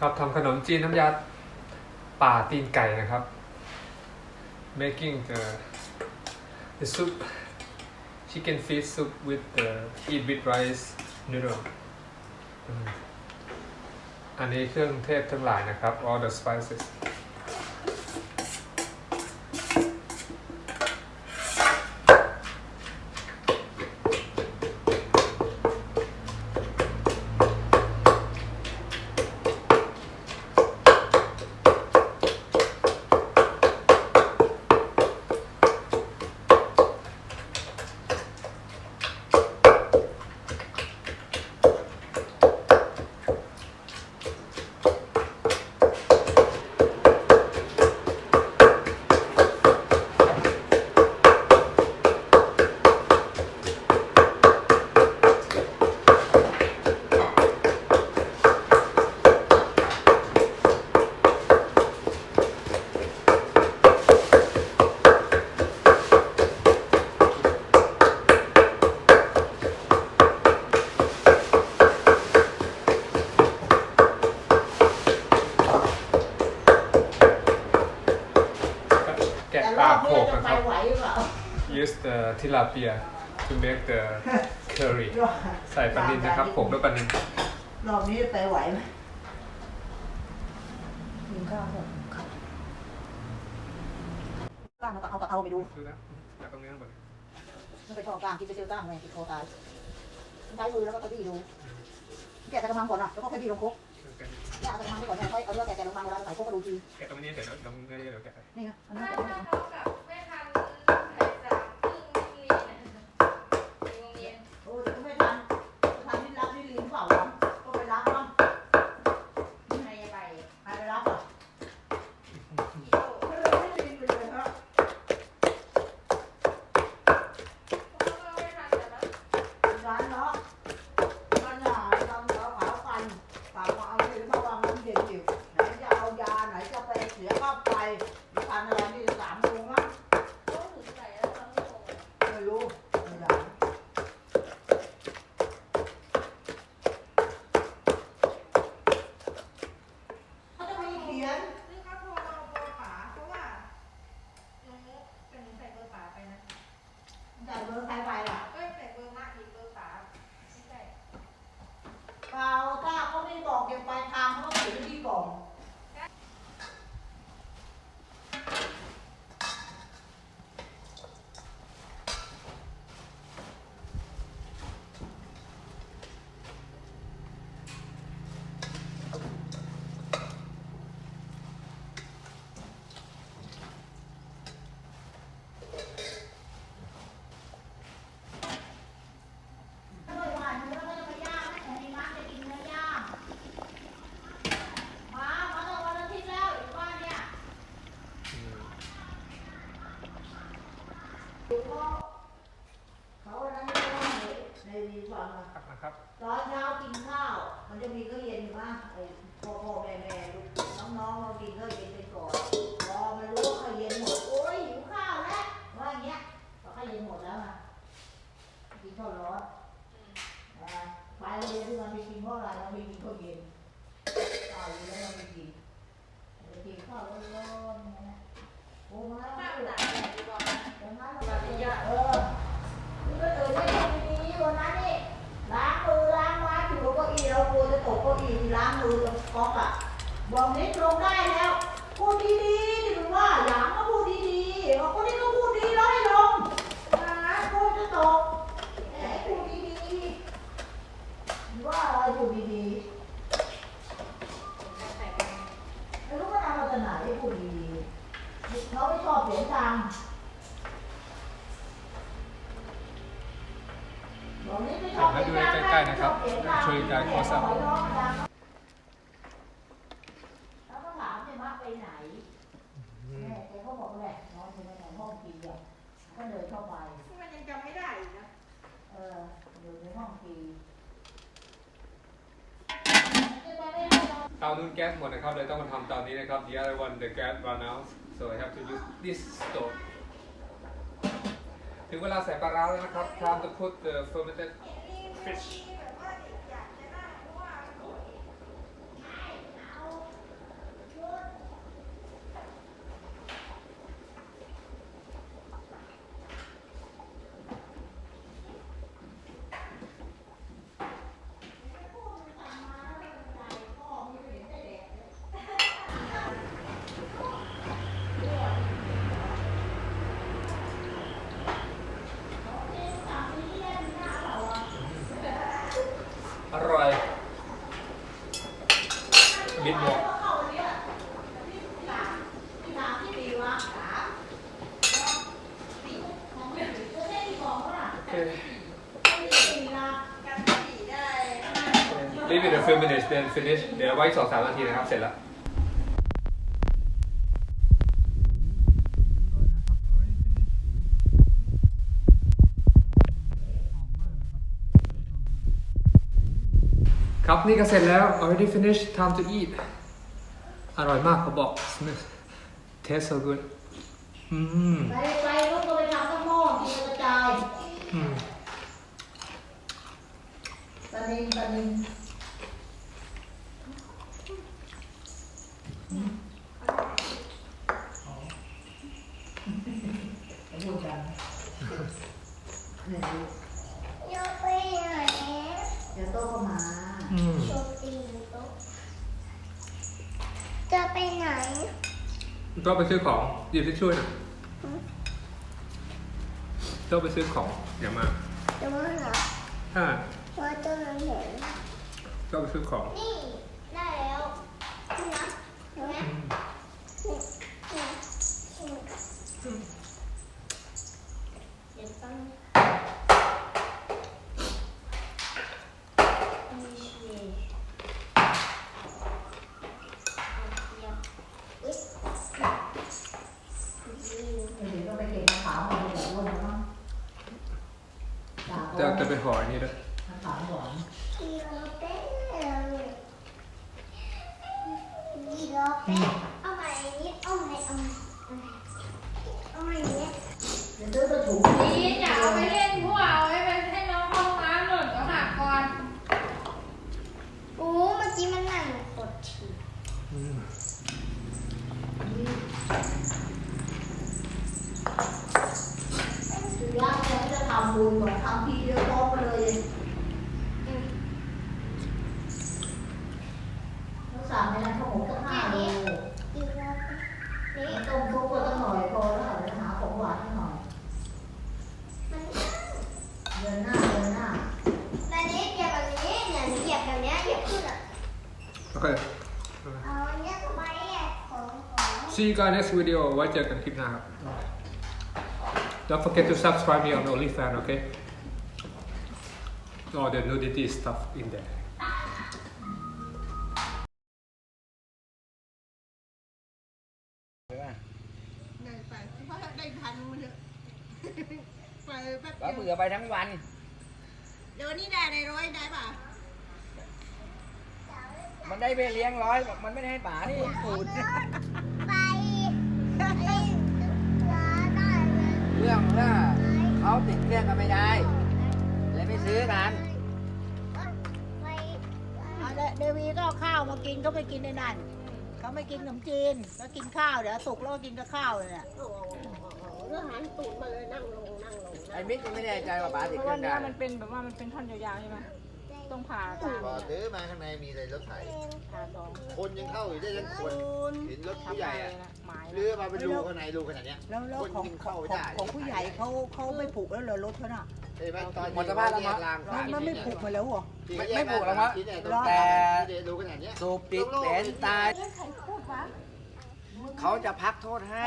ครับทำขนมจีนน้ำยาป่าตีนไก่นะครับ making the the soup chicken fish soup with the eat with rice noodles อันนี้เครื่องเทศทั้งหลายนะครับ all the spices tilapia to make the curry ใส่ปลานินนะครับโขกด้วยปลานินรอบนี้จะไปไหวไหมกินข้าวเถอะกล้างเอากระเอาไปดูดูนะจากตรงนี้ข้างบนมันไปชอกลางกินไปเจอกล้างเลยติดคอตายใช้มือแล้วก็กระบี่ดูแกะตะกระมังก่อนอะแล้วก็ค่อยบี้ลงคุกแกะเอาตะกระมังไปก่อนแล้วค่อยเอาเลือดแกะลงมังเวลาใส่คุกก็ดูทีแกะตรงนี้เดี๋ยวตรงนี้เดี๋ยวแกะไปนี่ไงอันนี้ ถ้า แกะไม่ ถ้า ได้ เขากับไม่ทันไอ้สามครึ่งโรงเรียนน่ะโรงเรียน โอ้ยไม่ทันทันที่รับที่ลิ้นเปล่าวะก็ไปรับบ้าง ใครจะไป ใครไปรับอะ กี่โล ไม่ได้ลิ้นไปเลยครับ เขาก็ไม่ทันแต่ละ ร้านเนาะมันหาทำขาวขาวกันฝากมาเอาที่มาวางน้ำเย็นอยู่ไหนจะเอายาไหนจะไปเสียค่าไฟทานอะไรที่สามโมงมั้ง เขาถึงไหนแล้วทั้งโลก ไม่รู้ไม่ได้เขาจะมีเขียน ซึ่งเขาโทรมาเบอร์ป๋าเพราะว่าน้องเป็นใส่เบอร์ป๋าไปนะ แต่เบอร์ใครไปล่ะ ก็ใส่เบอร์มากอีกเบอร์ป๋าไม่ใช่ เปล่าถ้าเขาไม่บอกเก็บปลายทางเขาก็เขียนไว้ที่กล่อง ไม่ว่าเนื้อก็จะไปย่างนะแต่ในร้านจะกินเนื้อย่างมามาตั้งวันอาทิตย์แล้วอยู่บ้านเนี่ย อืม ดู เขาเขาอะไรไม่รู้ในในรีฟังอะครับนะครับ ตอนเช้ากินข้าว มันจะมีข้าวเย็นอยู่บ้างไอ้พ่อพ่อแม่แม่ ก๊อกอะบอกนิดลงได้แล้วพูดดีๆนี่มันว่าอย่างก็พูดดีๆบอกคนนี้ก็พูดดีแล้วให้ลงนะกลัวจะตกแหมพูดดีๆ ว่าอะไรอยู่ดีๆไม่รู้ว่าทำมาจากไหนพูดดีๆเขาไม่ชอบเสียงดังบอกนี่ไม่ชอบเสียงดัง ให้ดูใกล้ๆนะครับช่วยกัน close up แล้วก็ถามเนี่ยมาไปไหน อืม แม่แกก็บอกแหละนอนอยู่ในห้องทีอะก็เดินเข้าไปที่มันยังจำไม่ได้อีกนะเอออยู่ในห้องทีเตานู้นแก๊สหมดนะครับเลยต้องมาทำเตานี้นะครับ the other one the gas run out so I have to use this stove ถึงเวลาใส่ปลาร้าแล้วนะครับ time to put the fermented fish นิดนึงรีบเดี๋ยวฟิลมินิชเป็นฟินิชเดี๋ยวไว้สองสามนาทีนะครับ เสร็จแล้ว ครับนี่ก็เสร็จแล้ว already finished time to eat อร่อยมากเขาบอก Smith taste so good อืมไปไปลูกก็ไปทำข้าวหม้อกินกระจายอืมปลานินปลานินพูดกันเนี่ยดูจะไปไหนเดี๋ยวโตก็มา อืมโชตีโต๊ะจะไปไหน ก็ไปซื้อของหยิบทิชชู่หน่อยต้องไปซื้อของเดี๋ยวมา จะมาเหรอถ้าว่าจะมาเห็นก็ไปซื้อของ นี่ ได้แล้วนี่นะเห็นไหมนี่นี่นี่เดี๋ยวต้องมีเชียร์เอาเทียบอุ๊ย เดี๋ยวก็ไปเก็บมะขามมาแบบร่วมมั้ง จะจะไปห่ออันนี้ด้วยขามหวานเทียบเต้นเลยเทียบเต้นเอาใหม่นิดเอาใหม่เอาใหม่เอาใหม่เนี่ยเดี๋ยวซื้อกระถุงนี่อย่าเอาไปเล่นพวกเอาไว้ไปให้น้องเข้าห้องน้ำหล่นก็หักก่อน โอ้ เมื่อกี้มันนั่งกดที อืม สุริยะเนี่ยจะทำบุญก่อนทำทีเดียวพร้อมกันเลยต้องสั่งในนั้นข้าวหมกตั้งห้าโล อีกแล้วนี่ ต้มซุปก็ตั้งหน่อยพอแล้วเดี๋ยวหาของหวานตั้งหน่อย มัน เดือนหน้าเดือนหน้า แต่นี้เหยียบแบบนี้เนี่ยเหยียบแบบเนี้ยเหยียบขึ้นอะ โอ เคเอาอันเนี้ยทำไมอะของของ see you guys next video ไว้เจอกันคลิปหน้าครับ don't forget to subscribe me on OnlyFans okay all the nudity stuff in there ได้ไปเพราะได้พันมันเถอะไปแป๊บก็เดียวเบื่อไปทั้งวันเดี๋ยววันนี้ได้ในร้อยได้ป่ะ มันได้ไปเลี้ยงร้อยบอกมันไม่ได้ให้ป๋านี่ปูดไปไอ้ร้านได้เลยเรื่องว่าเขาติดเครื่องกันไม่ได้ เลยไม่ซื้อกันไปเอาละเดวีก็เอาข้าวมากินเขาไม่กินในนั่นเขาไม่กินขนมจีนก็กินข้าวเดี๋ยวสุกแล้วก็กินกับข้าวเลยเนี่ยเรื่องหันตูดมาเลยนั่งลงนั่งลงไอ้มิกยังไม่แน่ใจว่าป๋าติดเพราะเครื่ว่าองเนื้กัอนมันเป็นแบบว่ามันเป็นท่อนยาวๆใช่ไหม ต้องผ่าตุตามพอซื้อมาข้างในมีแต่รถไถผ่าสองคนยังเข้าอยู่ได้ยังคนเห็นรถผู้ทับใหญ่เลอะยนะหมายเรือมาเป็นรูข้างในรูขนาดเนี้ยแล้วแล้วคนของยังขอเข้างไม่ของได้ของผู้ใหญ่เขาเขาไม่ผูกแล้วเหรอรถเขาน่ะเห็นไหมตอนหมดสภาพแล้วมั้งรางมันมันไม่ผูกมาแล้วเหรอไม่ไม่ผูกแล้วมั้งแต่แต่รูขนาดเนี้ยสูบติดแสนตายเอ๊ะใครพูดวะเขาจะพักโทษให้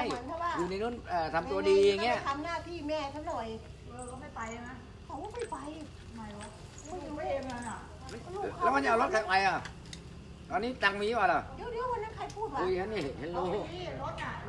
อยู่ในนู้นเอ่อทำตัวดีอย่างเงี้ยทำหน้าที่แม่เขาหน่อยเออก็ไม่ไปนะเขาไม่ไปไม่วะไม่อยู่เองอะน่ะ แล้วมันจะเอารถใครไปอะ ตอนนี้ตังค์มีป่ะล่ะ เดี๋ยวเดี๋ยววันนั้นใครพูดวะคุยกันนี่เห็นรู้นี่รถอะร